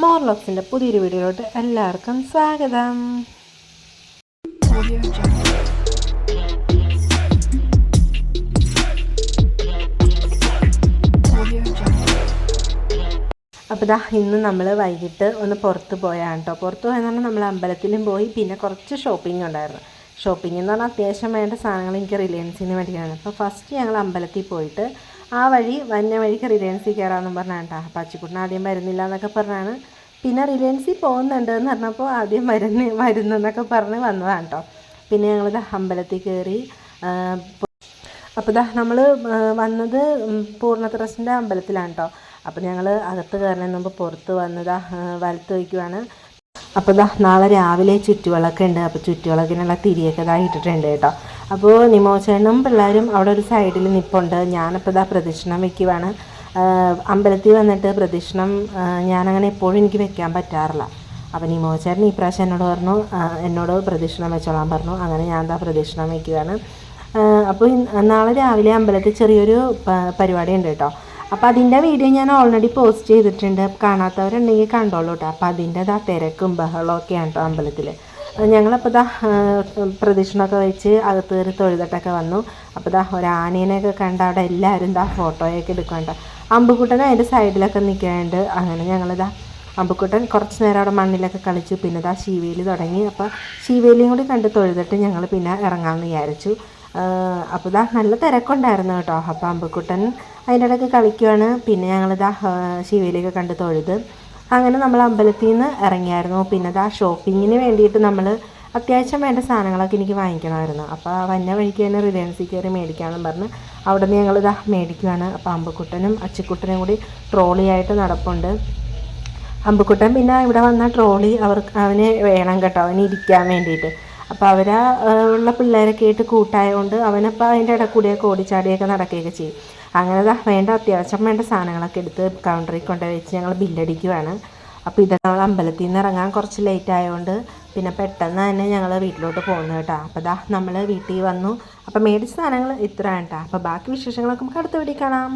മോർലോക്സിന്റെ പുതിയൊരു വീഡിയോയിലോട്ട് എല്ലാവർക്കും സ്വാഗതം. അപ്പോൾ ഇതാ ഇന്ന് നമ്മൾ വൈകിട്ട് ഒന്ന് പുറത്ത് പോയാണ് കേട്ടോ പുറത്ത് പോയെന്ന് പറഞ്ഞാൽ നമ്മൾ അമ്പലത്തിലും പോയി പിന്നെ കുറച്ച് ഷോപ്പിംഗ് ഉണ്ടായിരുന്നു. ഷോപ്പിംഗ് എന്ന് പറഞ്ഞാൽ അത്യാവശ്യം വേണ്ട സാധനങ്ങൾ എനിക്ക് റിലയൻസിന് വേണ്ടിയാണ് അപ്പോൾ ഫസ്റ്റ് ഞങ്ങൾ അമ്പലത്തിൽ പോയിട്ട് ആ വഴി വന്ന വഴിക്ക് റിലയൻസിൽ കയറാമെന്നും പറഞ്ഞാണ് കേട്ടോ പച്ചിക്കുട്ടൻ ആദ്യം വരുന്നില്ല എന്നൊക്കെ പറഞ്ഞാണ്. പിന്നെ റിലയൻസിൽ പോകുന്നുണ്ട് എന്ന് പറഞ്ഞപ്പോൾ ആദ്യം വരുന്ന വരുന്നു എന്നൊക്കെ പറഞ്ഞ് വന്നതാണ് കേട്ടോ പിന്നെ ഞങ്ങളിത് അമ്പലത്തിൽ കയറി അപ്പോൾ ഇതാ നമ്മൾ വന്നത് പൂർണ ത്രസിന്റെ അമ്പലത്തിലാണ് കേട്ടോ അപ്പോൾ ഞങ്ങൾ അകത്ത് കയറുന്നതിന് മുമ്പ് പുറത്ത് വന്നതാ വലത്ത് വയ്ക്കുവാണ്. അപ്പോൾ ഇതാ നാളെ രാവിലെ ചുറ്റുവിളക്കുണ്ട്. അപ്പോൾ ചുറ്റുവിളക്കിനുള്ള തിരിയൊക്കെ ഇതാ ഇട്ടിട്ടുണ്ട് കേട്ടോ അപ്പോൾ നിമോചനം പിള്ളേരും അവിടെ ഒരു സൈഡിൽ നിൽപ്പുണ്ട് ഞാനപ്പോൾ ഇതാ പ്രദക്ഷിണം വെക്കുവാണ്. അമ്പലത്തിൽ വന്നിട്ട് പ്രദക്ഷിണം ഞാനങ്ങനെ എപ്പോഴും എനിക്ക് വെക്കാൻ പറ്റാറില്ല. അപ്പോൾ നിമോചരൻ ഈ പ്രാവശ്യം എന്നോട് പറഞ്ഞു എന്നോട് പ്രദക്ഷിണം വെച്ചോളാൻ പറഞ്ഞു. അങ്ങനെ ഞാൻ എന്താ പ്രദക്ഷിണം വെക്കുവാണ്. അപ്പോൾ നാളെ രാവിലെ അമ്പലത്തിൽ ചെറിയൊരു പരിപാടി ഉണ്ട് കേട്ടോ. അപ്പോൾ അതിന്റെ വീഡിയോ ഞാൻ ഓൾറെഡി പോസ്റ്റ് ചെയ്തിട്ടുണ്ട്. കാണാത്തവരുണ്ടെങ്കിൽ കണ്ടോളൂ കേട്ടോ. അപ്പോൾ അതിന്റെ ആ തിരക്കും ബഹളമൊക്കെയാണ് കേട്ടോ അമ്പലത്തിൽ ഞങ്ങളപ്പോൾ ഇതാ പ്രദക്ഷിണമൊക്കെ വെച്ച് അകത്ത് കയറി തൊഴുതിട്ടൊക്കെ വന്നു. അപ്പോൾ ഇതാ ഒരാനേനെയൊക്കെ കണ്ട അവിടെ എല്ലാവരും ഇതാ ഫോട്ടോയൊക്കെ എടുക്കണ്ട അമ്പുക്കുട്ടൻ അതിന്റെ സൈഡിലൊക്കെ നിൽക്കാണ്ട് അങ്ങനെ ഞങ്ങളിതാ അമ്പുക്കുട്ടൻ കുറച്ച് നേരം അവിടെ മണ്ണിലൊക്കെ കളിച്ചു. പിന്നെ ഇതാ ശിവേലി തുടങ്ങി. അപ്പോൾ ശിവേലിയും കൂടി കണ്ട് തൊഴുതിട്ട് ഞങ്ങൾ പിന്നെ ഇറങ്ങാമെന്ന് വിചാരിച്ചു. അപ്പോൾ ഇതാ നല്ല തിരക്കുണ്ടായിരുന്നു കേട്ടോ അപ്പോൾ അമ്പുക്കുട്ടൻ അതിന്റെ ഇടയ്ക്ക് കളിക്കുവാണ്. പിന്നെ ഞങ്ങളിതാ ശിവേലിയൊക്കെ കണ്ട് തൊഴുത്. അങ്ങനെ നമ്മൾ അമ്പലത്തിൽ നിന്ന് ഇറങ്ങിയായിരുന്നു. പിന്നെ ആ ഷോപ്പിങ്ങിന് വേണ്ടിയിട്ട് നമ്മൾ അത്യാവശ്യം വേണ്ട സാധനങ്ങളൊക്കെ എനിക്ക് വാങ്ങിക്കണമായിരുന്നു. അപ്പോൾ വന്ന വഴിക്ക് തന്നെ റിലയൻസിൽ കയറി മേടിക്കാമെന്ന് പറഞ്ഞ് അവിടെ നിന്ന് ഞങ്ങളിത് മേടിക്കുവാണ്. അപ്പോൾ അമ്പക്കുട്ടനും അച്ചിക്കുട്ടനും കൂടി ട്രോളി ആയിട്ട് നടപ്പുണ്ട്. അമ്പക്കുട്ടൻ പിന്നെ ഇവിടെ വന്ന ട്രോളി അവർക്ക് അവന് വേണം കേട്ടോ. അവന് ഇരിക്കാൻ വേണ്ടിയിട്ട്. അപ്പോൾ അവരാ ഉള്ള പിള്ളേരൊക്കെ ആയിട്ട് കൂട്ടായതുകൊണ്ട് അവനപ്പോൾ അതിന്റെ ഇടയിൽ കൂടിയൊക്കെ ഓടിച്ചാടിയൊക്കെ നടക്കുകയൊക്കെ ചെയ്യും. അങ്ങനെ വേണ്ട അത്യാവശ്യം വേണ്ട സാധനങ്ങളൊക്കെ എടുത്ത് കൗണ്ടറിൽ കൊണ്ടുപോയി വെച്ച് ഞങ്ങൾ ബില്ലടിക്കുവാണ് അപ്പോൾ ഇതൊക്കെ നമ്മൾ അമ്പലത്തിൽ നിന്ന് ഇറങ്ങാൻ കുറച്ച് ലേറ്റ് ആയതുകൊണ്ട് പിന്നെ പെട്ടെന്ന് തന്നെ ഞങ്ങൾ വീട്ടിലോട്ട് പോകുന്നു കേട്ടോ. അപ്പോൾ ഇതാ നമ്മൾ വീട്ടിൽ വന്നു. അപ്പോൾ മേടിച്ച സാധനങ്ങൾ ഇത്രയാണ് കേട്ടോ. അപ്പോൾ ബാക്കി വിശേഷങ്ങളൊക്കെ നമുക്ക് അടുത്ത വീട്ടിൽ കാണാം.